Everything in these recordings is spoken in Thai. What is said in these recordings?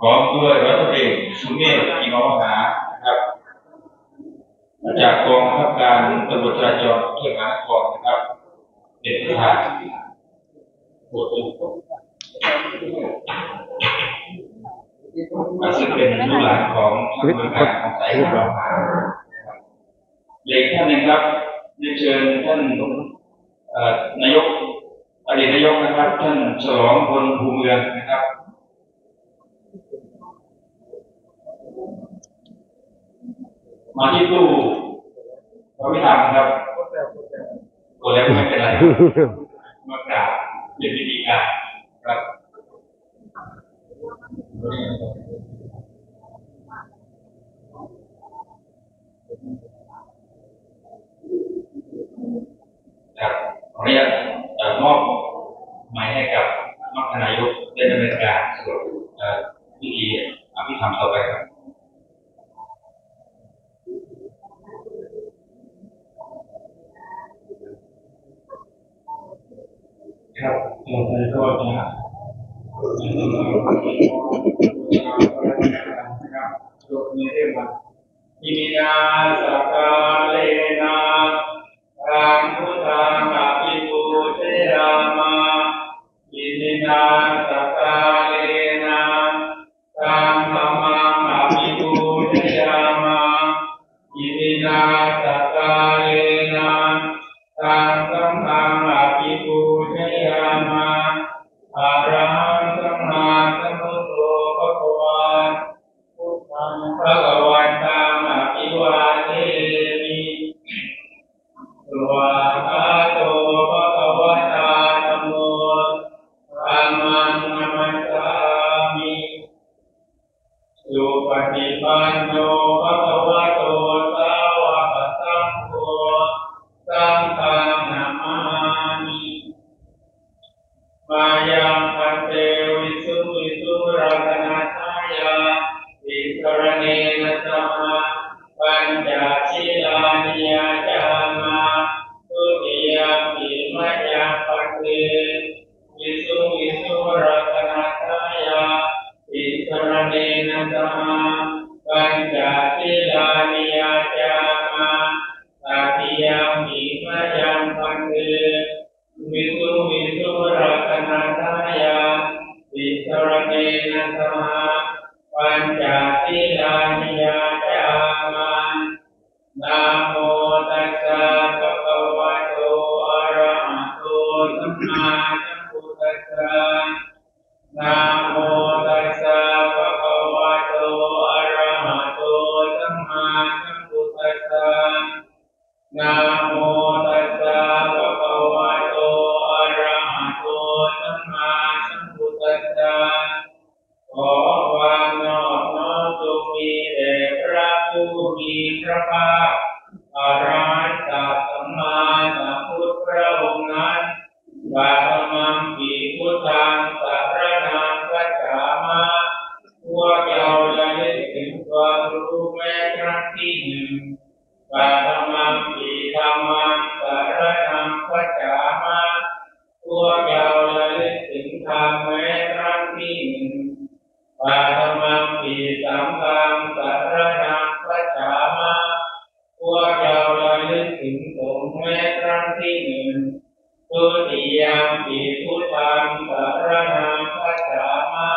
พร้อมด้วยร้อยตำรวเอกสุเมธอิมามหานะครับจากกองบังคับการตำรวจจราจรเทพมหานครนะครับเป็นประธานบทตุกซึ่งเป็นลูกหลานของนักบริการของสายของเราเลขท่านนึงครับเรียนเชิญท่านนายกอดีตนายกนะครับ ท่านฉลองพลภูเมืองนะครับ มาที่ตู้เราไม่ทำครับกดแล้วไม่เป็นไรมากราบเป็นวิธีการครับครับขออนุญาตเอ่อมอบไม้ให้กับมรรคนายกได้ดำเนินการส่วนเอ่อพิธีอภิธรรมต่อไปครับ ครับเราไปก็จะยกมือขึ้นมาอิมินาสกาเลนะตังพุทธังอภิปูเชรามาอิมินาสกาเลนะตังธัมมังอภิปูเชรามาอิมินาส มายังพันเตวิสุงวิสุรัตนาทายาวิสรเนนะสหะปัญจศีลานิยาจามาตุติยมปิมัจยังพันเตวิสุงวิสุรัตนาทายาวิสรเนนะสหะปัญจศีลานิยาจามาตติยมปิมัจยังพันเตวิสุวิสุ นะโมตัสสะภะคะวะโตอะระหะโตสัมมาสัมพุทธัสสะนะโมตัสสะภะคะวะโตอะระหะโตสัมมาสัม มีพระภาคอรหันตสัมมาสัมพุทธพระองค์นั้นบาธรรมังปีพุทธังสัพพะนังกัจามาพวกเราจะได้ถึงความรู้แม้ครั้งที่หนึ่งปาธรรมังปีธรรมังสาระนังพัจจามาพวกเราระลึกถึงธรรมแม้ครั้งที่หนึ่งปาธรรมังปีสังฆังสา พุทธังสารนังพัจจามา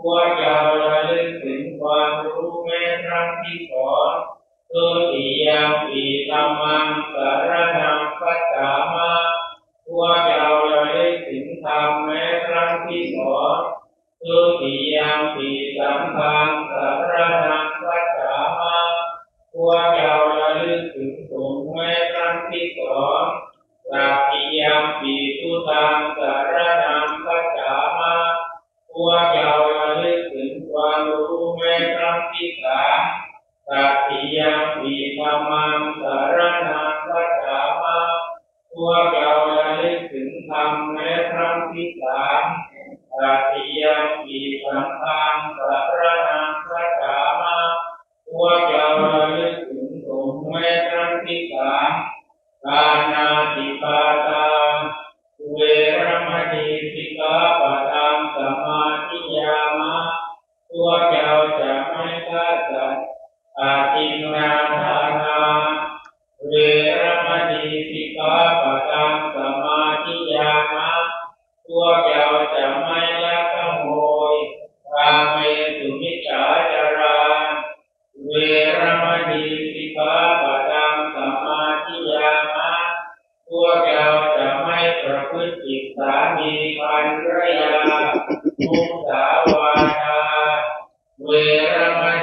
พวกเราระลึกถึงความรู้แม้ครั้งที่สองตุติยมปีธัมมังสารนังคัจฉามาพวกเราระลึกถึงธรรมแม้ครั้งที่สองตุติยมปีสังฆังสารนังคัจฉามาพวกเราระลึกถึงสงฆ์แม้ครั้งที่สอง สัพพิยมปีทุตังสารนังคัจฉามาพวกเราระลึกถึงความรู้แม้ครั้งที่สามสัตติยมปีธรรมังสารนังคัจฉามาพวกเราระลึกถึงธรรมแม้ครั้งที่สามสัตติยมปีสังฆังสารนังคัจฉามาพวกเราระลึกถึงสงฆ์แม้ครั้งที่สามกาน ไม่ฆ่าสัตว์อาทินาทานาเวรมณีสิกขาปะทังสมาธิยานะพวกเราจะไม่ลักขโมยกาเมสุมิจฉาจาราเวรมณีสิกขาปะทังสมาธิยานะพวกเราจะไม่ประพฤติผิดสามีภรรยามุสาวาทาเวรม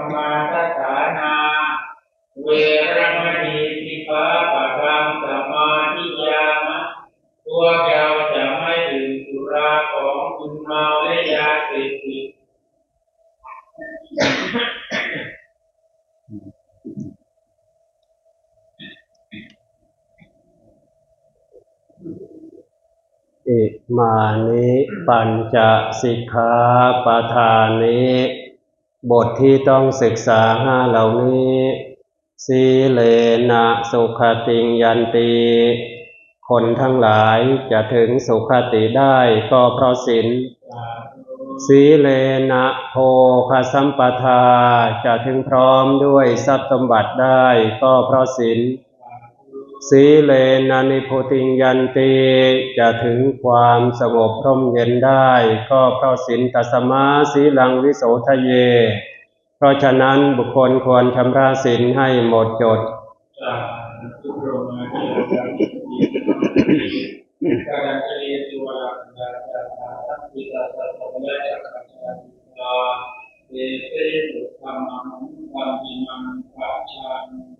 จจปมาทฐานา เวรมณีสิกขาปะทังสมาธิยามะพวกเราจะไม่ดื่มสุราของคุณเมาและยาเสพติดอิมานิปัญจสิกขาปทานิ บทที่ต้องศึกษาห้าเหล่านี้ สีเลนะสุขติงยันตีคนทั้งหลายจะถึงสุขติได้ก็เพราะศีลสีเลนะโภคสัมปทาจะถึงพร้อมด้วยทรัพย์สมบัติได้ก็เพราะศีล สีเลนะนิโพติงยันติจะถึงความสงบร่มเย็นได้ ก็เพราะสินตัสมาสีลังวิโสทะเย เพราะฉะนั้นบุคคลควรชำระสินให้หมดจด